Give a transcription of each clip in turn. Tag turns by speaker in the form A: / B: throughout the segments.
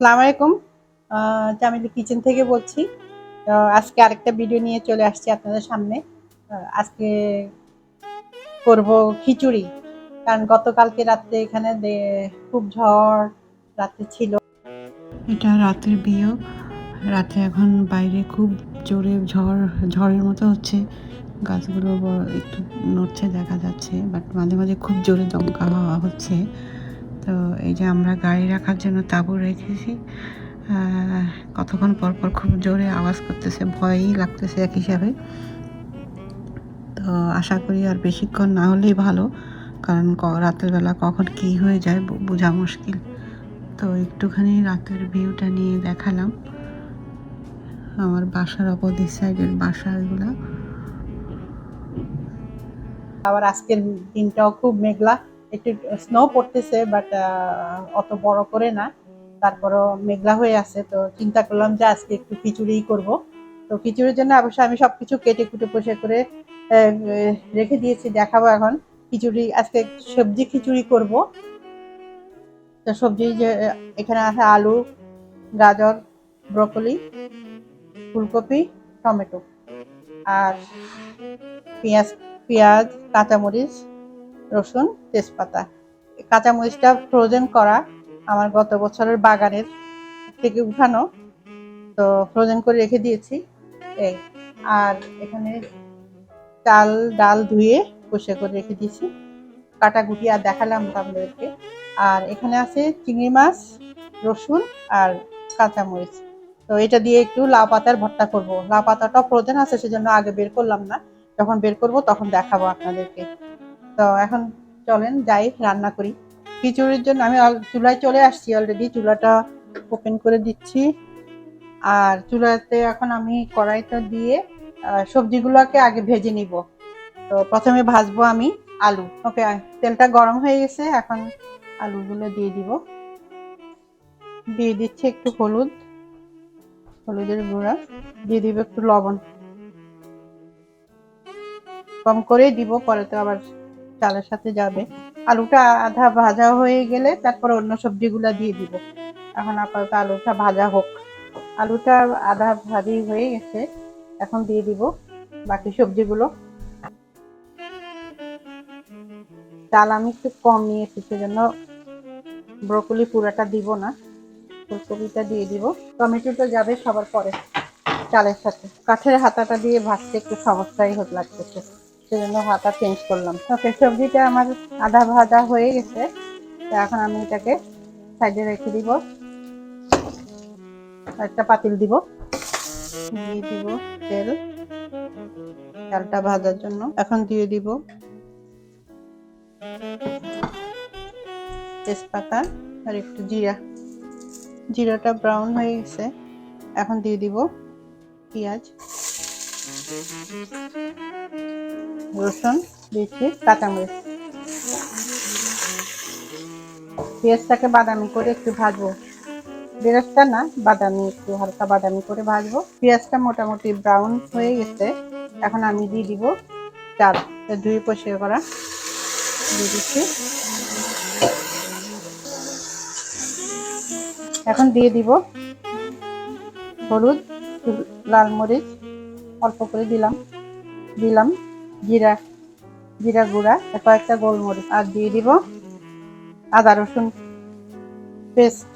A: সালাম আলাইকুম। জামিলি কিচেন থেকে বলছি। আজকে আরেকটা ভিডিও নিয়ে চলে আসছি আপনাদের সামনে। আজকে করব খিচুড়ি। কারণ গতকালকে রাত্রে এখানে খুব ঝড়, রাত্রে ছিল।
B: এটা রাতের বিয়ে। রাতে এখন বাইরে খুব জোরে ঝড়, ঝড়ের মতো হচ্ছে। গাছগুলো একটু নড়ছে, দেখা যাচ্ছে। বাট মাঝে মাঝে খুব জোরে দমকা হাওয়া হচ্ছে। তো এই যে আমরা গাড়ি রাখার জন্য তাঁবু রেখেছি। কতক্ষণ পর পর খুব জোরে আওয়াজ করতেছে, ভয়ই লাগতেছে এক হিসাবে। তো আশা করি আর বেশিক্ষণ না হলেই ভালো, কারণ রাতের বেলা কখন কি হয়ে যায় বোঝা মুশকিল। তো একটুখানি রাতের ভিউটা নিয়ে দেখালাম। আমার বাসার অপোজিট সাইডের বাসা এগুলা।
A: আবার আজকের দিনটাও খুব মেঘলা। একটু স্নো পড়তেছে বাট অত বড় করে না। তারপরও মেঘলা হয়ে আছে, তো চিন্তা করলাম যে আজকে একটু খিচুড়ি করব। তো খিচুড়ির জন্য অবশ্যই আমি সবকিছু কেটে কুটে পোষে করে রেখে দিয়েছি, দেখাবো এখন। খিচুড়ি, আজকে সবজি খিচুড়ি করব। তো সবজি যে, এখানে আছে আলু, গাজর, ব্রকলি, ফুলকপি, টমেটো। আর পেঁয়াজ পেঁয়াজ, কাঁচামরিচ রসুন, তেজপাতা। কাঁচামরিচটা ফ্রোজেন করা আমার গত বছরের বাগানের থেকে উঠানো। তো ফ্রোজেন করে রেখে দিয়েছি। এই, আর এখানে চাল, ডাল ধুয়ে কষে করে রেখে দিয়েছি। কাটাকুটি আর দেখালাম আপনাদেরকে। আর এখানে আছে চিংড়ি মাছ, রসুন আর কাঁচামরিচ। তো এটা দিয়ে একটু লাউ পাতার ভর্তা করব। লাউ পাতাটা ফ্রোজেন আছে, সেজন্য আগে বের করলাম না। যখন বের করব তখন দেখাবো আপনাদেরকে। তো এখন চলেন যাই, রান্না করি। খিচুড়ির জন্য আমি চুলায় চলে আসছি অলরেডি চুলাটা ওপেন করে দিচ্ছি। আর চুলাতে এখন আমি কড়াইটা দিয়ে সবজিগুলোকে আগে ভেজে নিব। তো প্রথমে ভাজবো আমি আলু। ওকে তেলটা গরম হয়ে গেছে, এখন আলুগুলো দিয়ে দিব। দিয়ে দিচ্ছি একটু হলুদ, হলুদের গুঁড়া, দিয়ে দিব একটু লবণ। কম করেই দিব, পরে তো আবার চালের সাথে যাবে। আলুটা আধা ভাজা হয়ে গেলে তারপর অন্য সবজিগুলো দিয়ে দিব। এখন আপাতত আলুটা ভাজা হোক। আলুটা আধা ভাজি হয়ে গেছে। এখন দিয়ে দিব বাকি সবজিগুলো। চাল আমি একটু কম নিয়েছি সেজন্য ব্রকলি পুরাটা দিব না। ফুলকপিটা দিয়ে দিব। টমেটোটা যাবে সবার পরে চালের সাথে। কাঠের হাতাটা দিয়ে ভাজতে একটু সমস্যাই হতে লাগতেছে। সেজন্য হাতা চেঞ্জ করলাম। ওকে সবজিটা আমার আধা ভাজা হয়ে গেছে। তো এখন আমি এটাকে সাইডে রেখে দিব। একটা পাতিল দিব। দিয়ে দিব তেল। চালটা ভাজার জন্য। এখন দিয়ে দিব তেজপাতা আর একটু জিরা। জিরাটা ব্রাউন হয়ে গেছে। এখন দিয়ে দিব পেঁয়াজ। রসুন দিচ্ছি কাঁচামরিচ। পেঁয়াজটাকে বাদামি করে একটু ভাজবো। পেঁয়াজটা না, বাদামি, একটু হালকা বাদামি করে ভাজবো। পেঁয়াজটা মোটামুটি ব্রাউন হয়ে গেছে। এখন আমি দিয়ে দিব চাল। ধুয়ে পরিষ্কার করা। দিয়ে দিচ্ছি। এখন দিয়ে দিব হলুদ, লাল মরিচ। অল্প করে দিলাম। দিলাম। জিরা জিরা গুঁড়া, আর কয়েকটা গোলমরিচ, আর দিয়ে দিব আদা রসুন পেস্ট।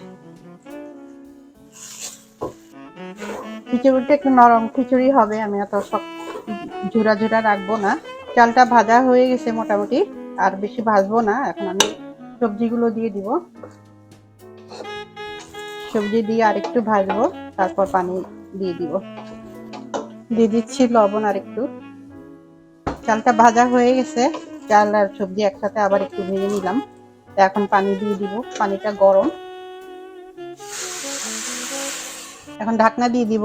A: খিচুড়িটা একটু নরম খিচুড়ি হবে, আমি অত সব ঝুরা ঝুরা রাখব না। চালটা ভাজা হয়ে গেছে মোটামুটি, আর বেশি ভাজবো না, এখন আমি সবজিগুলো দিয়ে দিব। সবজি দিয়ে আরেকটু ভাজবো, তারপর পানি দিয়ে দিব। দিয়ে দিচ্ছি লবণ আর একটু চালটা ভাজা হয়ে গেছে। চাল আর সবজি একসাথে আবার একটু ভেজে নিলাম। এখন পানি দিয়ে দিব। পানিটা গরম। এখন ঢাকনা দিয়ে দিব।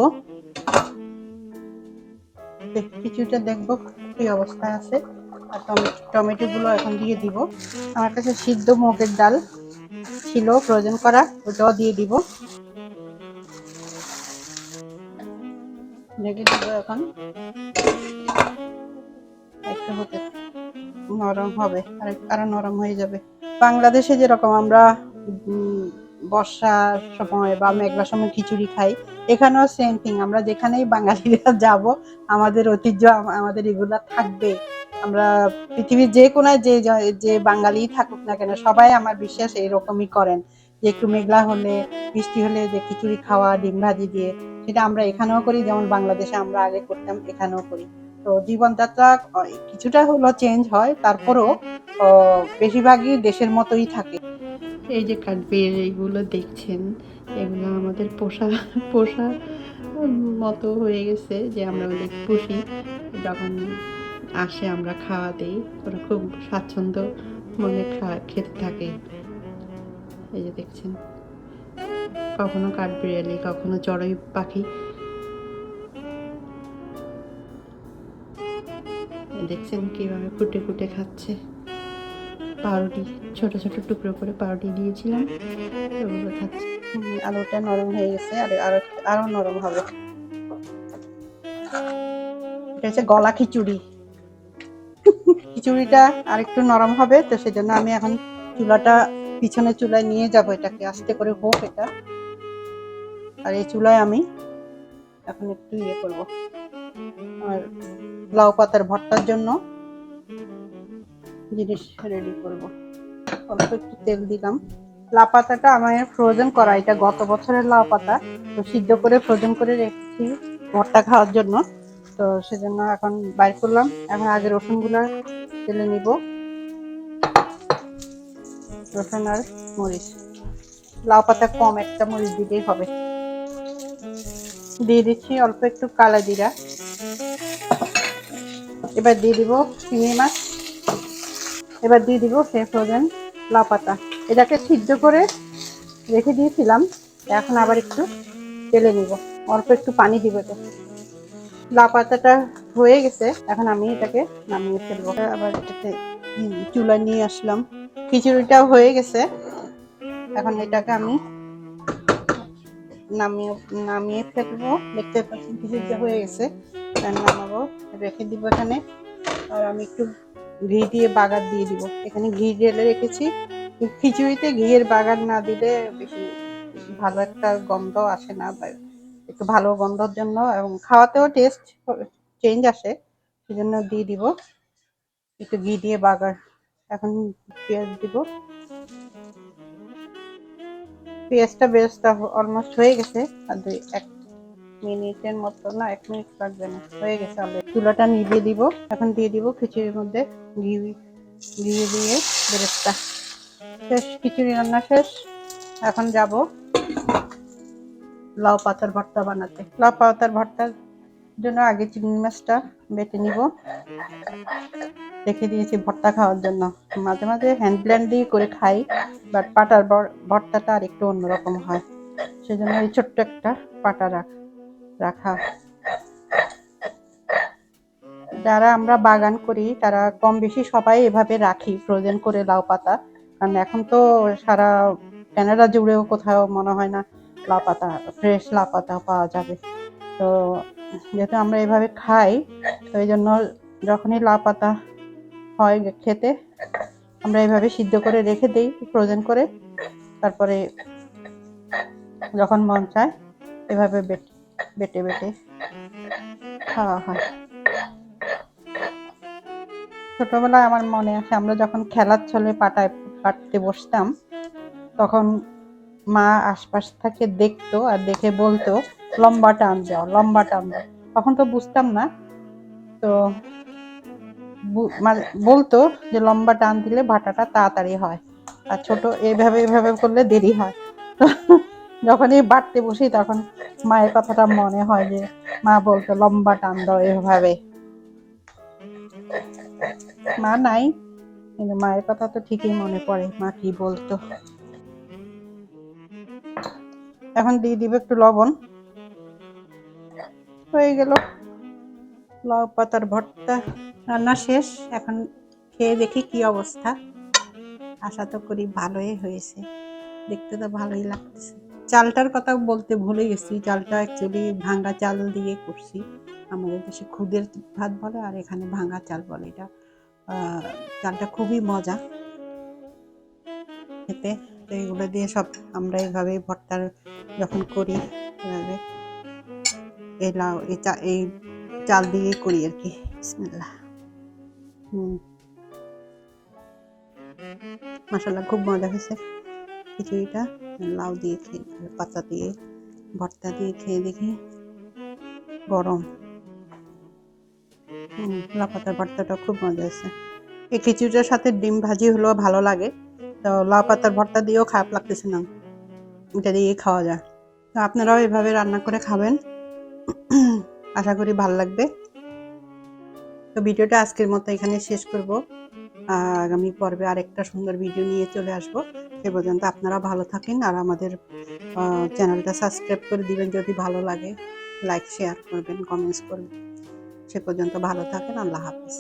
A: কিছুটা দেখব কি অবস্থায় আছে। আর টমেটো গুলো এখন দিয়ে দিব। আমার কাছে সিদ্ধ মুগের ডাল ছিল ফ্রোজেন করা, ওটাও দিয়ে দিব। ঢেকে দিব এখন। একটু হতে নরম হবে, আর নরম হয়ে যাবে। বাংলাদেশে যেরকম আমরা বর্ষার সময় বা মেঘলার সময় খিচুড়ি খাই, এখানেও সেম থিং আমরা যেখানেই বাঙালিরা যাব, আমাদের ঐতিহ্য আমাদের এগুলা থাকবে। আমরা পৃথিবীর যে কোনায় যে যে বাঙালি থাকুক না কেন, সবাই আমার বিশ্বাস এইরকমই করেন। যে একটু মেঘলা হলে, বৃষ্টি হলে যে খিচুড়ি খাওয়া, ডিম ভাজি দিয়ে, সেটা আমরা এখানেও করি, যেমন বাংলাদেশে আমরা আগে করতাম, এখানেও করি। তো জীবনযাত্রা কিছুটা হলো চেঞ্জ হয়, তারপরও বেশিরভাগই দেশের মতোই থাকে।
B: এই যে কাঠবিড় এইগুলো দেখছেন, এগুলো আমাদের পোষা পোষা মতো হয়ে গেছে যে আমরা ওদের পুষি। যখন আসে আমরা খাওয়া দিই, ওরা খুব স্বাচ্ছন্দ্য মনে খেতে থাকে। এই যে দেখছেন, কখনো কাঠবিড়ালি কখনো চড়ুই পাখি দেখছেন কীভাবে কুটে কুটে খাচ্ছে। পাউরুটি, ছোট ছোট টুকরো করে পাউরুটি দিয়েছিলাম। ওগুলো খাচ্ছে।
A: আলুটা নরম হয়ে গেছে, আর আরও আরও নরম হবে। এটা হচ্ছে গলা খিচুড়ি। খিচুড়িটা আর একটু নরম হবে, তো সেজন্য আমি এখন চুলাটা পিছনে চুলায় নিয়ে যাব এটাকে, আস্তে করে হোক এটা। আর এই চুলায় আমি এখন একটু ইয়ে করব। আর লাউ পাতার ভর্তার জন্য জিনিস রেডি করব। অল্প একটু তেল দিলাম। লাউ পাতাটা আমার ফ্রোজেন করা, এটা গত বছরের লাউ পাতা, তো সিদ্ধ করে ফ্রোজেন করে রেখেছি ভর্তা খাওয়ার জন্য। তো সেজন্য এখন বাইর করলাম। এখন আগে রসুনগুলো তেলে নিব। রসুন আর মরিচ। লাউ পাতা কম একটা মরিচ দিলেই হবে। দিয়ে দিচ্ছি অল্প একটু কালা জিরা এবার দিয়ে দিব চিংড়ি মাছ। এবার দিয়ে দিব সে ফ্রোজেন লাউ পাতা এটাকে সিদ্ধ করে রেখে দিয়েছিলাম। এখন আবার একটু তেলে নিব। অল্প একটু পানি দিব তো লাউ পাতাটা হয়ে গেছে। এখন আমি এটাকে নামিয়ে ফেলব। আবার এটাতে চুলা নিয়ে আসলাম। খিচুড়িটাও হয়ে গেছে। এখন এটাকে আমি নামিয়ে নামিয়ে ফেলব। দেখতে পাচ্ছেন খিচুড়িটা হয়ে গেছে। এখন নামাবো রেখে দিব এখানে। আর আমি একটু ঘি দিয়ে বাগার দিয়ে দিব। এখানে ঘি ঢেলে রেখেছি। খিচুড়িতে ঘিয়ের বাগার না দিলে বেশি ভালো একটা গন্ধ আসে না একটু ভালো গন্ধর জন্য এবং খাওয়াতেও টেস্ট চেঞ্জ আসে। সেজন্য দিয়ে দিব। একটু ঘি দিয়ে বাগার। এখন পেঁয়াজ দিব। পেঁয়াজটা বেরেস্তা অলমোস্ট হয়ে গেছে। আর দুই, এক মিনিটের মতো, না, এক মিনিট লাগবে না, হয়ে গেছে অলরেডি চুলাটা নিভিয়ে দিব, এখন দিয়ে দিব খিচুড়ির মধ্যে ঘি ঘি দিয়ে বেরেস্তা শেষ, খিচুড়ি রান্না শেষ, এখন যাব লাউ পাতার ভর্তা বানাতে। লাউ পাতার ভর্তার জন্য আগে চিংড়ি মাছটা বেটে নিব। রেখে দিয়েছি ভর্তা খাওয়ার জন্য। মাঝে মাঝে হ্যান্ড ব্ল্যান্ড দিয়ে করে খাই বাট পাটার ভর্তাটা আর একটু অন্যরকম হয়। সেজন্য এই ছোট্ট একটা পাটা রাখ। রাখা। যারা আমরা বাগান করি, তারা কম বেশি সবাই এভাবে রাখি ফ্রোজেন করে লাউ পাতা। কারণ এখন তো সারা কানাডা জুড়েও কোথাও মনে হয় না লাউ পাতা ফ্রেশ লাউ পাতা পাওয়া যাবে। তো যেহেতু আমরা এভাবে খাই, তো এই জন্য যখনই লাউ পাতা হয় খেতে, আমরা এভাবে সিদ্ধ করে রেখে দিই ফ্রোজেন করে। তারপরে যখন মন চায়, এভাবে বেটে। বেটে বেটে। খাওয়া হয়। ছোটবেলায় আমার মনে আছে, আমরা যখন খেলার ছলে পাটায় কাটতে বসতাম, তখন মা আশপাশ থেকে দেখতো আর দেখে বলতো, লম্বা টান দাও, লম্বা টান দাও। তখন তো বুঝতাম না। তো মানে বলতো যে, লম্বা টান দিলে ভাটাটা তাড়াতাড়ি হয়। আর ছোট এইভাবে এইভাবে করলে দেরি হয়। যখনই বাড়তে বসি, তখন মায়ের কথাটা মনে হয় যে, মা বলতো লম্বা টান দাও এভাবে। মা নাই, কিন্তু মায়ের কথা তো ঠিকই মনে পড়ে, মা কি বলতো? এখন দিয়ে দিবে একটু লবণ। হয়ে গেল। লাউ পাতার ভর্তা রান্না শেষ। এখন খেয়ে দেখি কি অবস্থা। আশা তো করি ভালোই হয়েছে। দেখতে তো ভালোই লাগতেছে। চালটার কথা বলতে ভুলে গেছি। চালটা অ্যাকচুয়ালি ভাঙ্গা চাল দিয়ে করছি। আমাদের দেশে খুদের ভাত বলে আর এখানে ভাঙ্গা চাল বলে। এটা চালটা খুবই মজা। খেতে। তো এগুলো দিয়ে সব আমরা এইভাবে ভর্তার যখন করি, এভাবে এই লাউ, এই চা, এই চাল দিয়ে করি আর কি। বিসমিল্লাহ। হুম। মশলা খুব মজা হয়েছে। খিচুড়িটা লাউ দিয়ে খেয়ে, পাতা দিয়ে, ভর্তা দিয়ে খেয়ে দেখি গরম। লাউ পাতার ভর্তাটা খুব মজা আছে এই খিচুড়িটার সাথে ডিম ভাজি হলেও ভালো লাগে। তো লাউ পাতার ভর্তা দিয়েও খারাপ লাগতেছে না। এটা দিয়ে খাওয়া যায়। তো আপনারাও এভাবে রান্না করে খাবেন। আশা করি ভালো লাগবে। তো ভিডিওটা আজকের মতো এখানে শেষ করব। আগামী পর্বে আরেকটা সুন্দর ভিডিও নিয়ে চলে আসব। সে পর্যন্ত আপনারা ভালো থাকেন আর আমাদের চ্যানেলটা সাবস্ক্রাইব করে দিবেন যদি ভালো লাগে। লাইক শেয়ার করবেন কমেন্টস করবেন। সে পর্যন্ত ভালো থাকেন, আল্লাহ হাফিজ।